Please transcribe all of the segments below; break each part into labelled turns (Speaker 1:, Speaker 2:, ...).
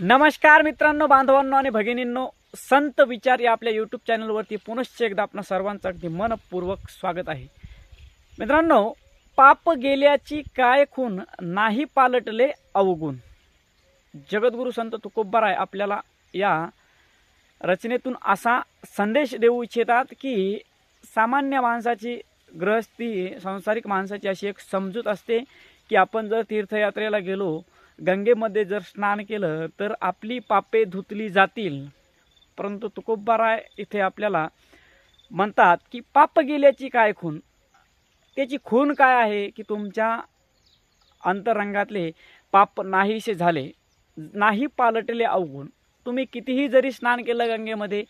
Speaker 1: नमस्कार मित्रांनो बांधवांनो आणि भगिनींनो संत विचार या आपल्या यूट्यूब चॅनलवरती पुनश्च एकदा आपणा सर्वांचं अगदी मनपूर्वक स्वागत आहे. मित्रांनो पाप गेल्याची काय खून नाही पालटले अवगुण. जगद्गुरू संत तुकोबराय आपल्याला या रचनेतून असा संदेश देऊ इच्छितात की सामान्य माणसाची गृहस्थी संसारिक माणसाची अशी एक समजूत असते की आपण जर तीर्थयात्रेला गेलो गंगेमध्ये जर स्नान केलं तर आपली पापे धुतली जातील. परंतु तुकोबाराय इथे आपल्याला म्हणतात की पाप गेल्याची काय खून? त्याची खून काय आहे की तुमच्या अंतरंगातले पाप नाहीसे झाले नाही पालटले अवगुण? तुम्ही कितीही जरी स्नान केलं गंगेमध्ये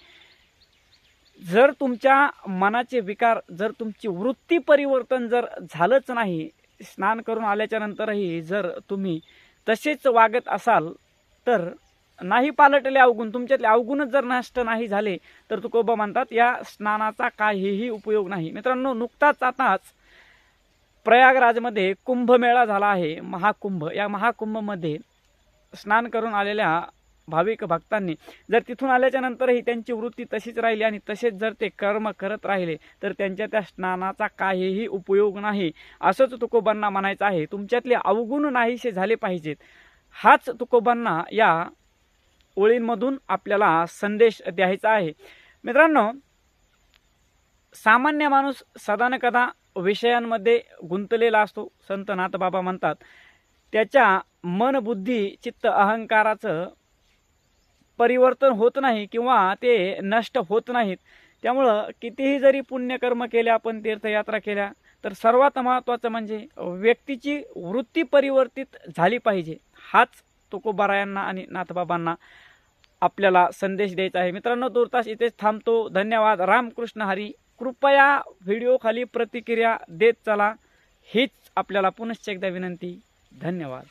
Speaker 1: जर तुमच्या मनाचे विकार जर तुमची वृत्ती परिवर्तन जर झालंच नाही स्नान करून आल्याच्या नंतरही जर तुम्ही तसेच वागत असाल तर नाही पालटले अवगुण. तुमच्यातले अवगुणच जर नष्ट नाही झाले तर तुकोबा म्हणतात या स्नानाचा काहीही उपयोग नाही. मित्रांनो नुकताच आताच प्रयागराजमध्ये कुंभमेळा झाला आहे महाकुंभ. या महाकुंभमध्ये स्नान करून आलेल्या भाविक भक्तांनी जर तिथून आल्याच्या नंतरही त्यांची वृत्ती तशीच राहिली आणि तसेच जर ते कर्म करत राहिले तर त्यांच्या त्या स्नानाचा काहीही उपयोग नाही. असंच तुकोबांना म्हणायचं आहे तुमच्यातले अवगुण नाहीसे झाले पाहिजेत. हाच तुकोबांना या ओळींमधून आपल्याला संदेश द्यायचा आहे. मित्रांनो सामान्य माणूस सदानकदा विषयांमध्ये गुंतलेला असतो संत नाथबाबा म्हणतात. त्याच्या मन बुद्धी चित्त अहंकाराचं परिवर्तन होत नाही किंवा ते नष्ट होत नाहीत. त्यामुळं कितीही जरी पुण्यकर्म केले आपण तीर्थयात्रा केल्या तर सर्वात महत्त्वाचं म्हणजे व्यक्तीची वृत्ती परिवर्तित झाली पाहिजे. हाच तुकोबारायांना आणि नाथबाबांना आपल्याला संदेश द्यायचा आहे. मित्रांनो दूरतास इथेच थांबतो. धन्यवाद. रामकृष्ण हरी कृपया व्हिडिओखाली प्रतिक्रिया देत चला. हीच आपल्याला पुनश्च एकदा विनंती. धन्यवाद.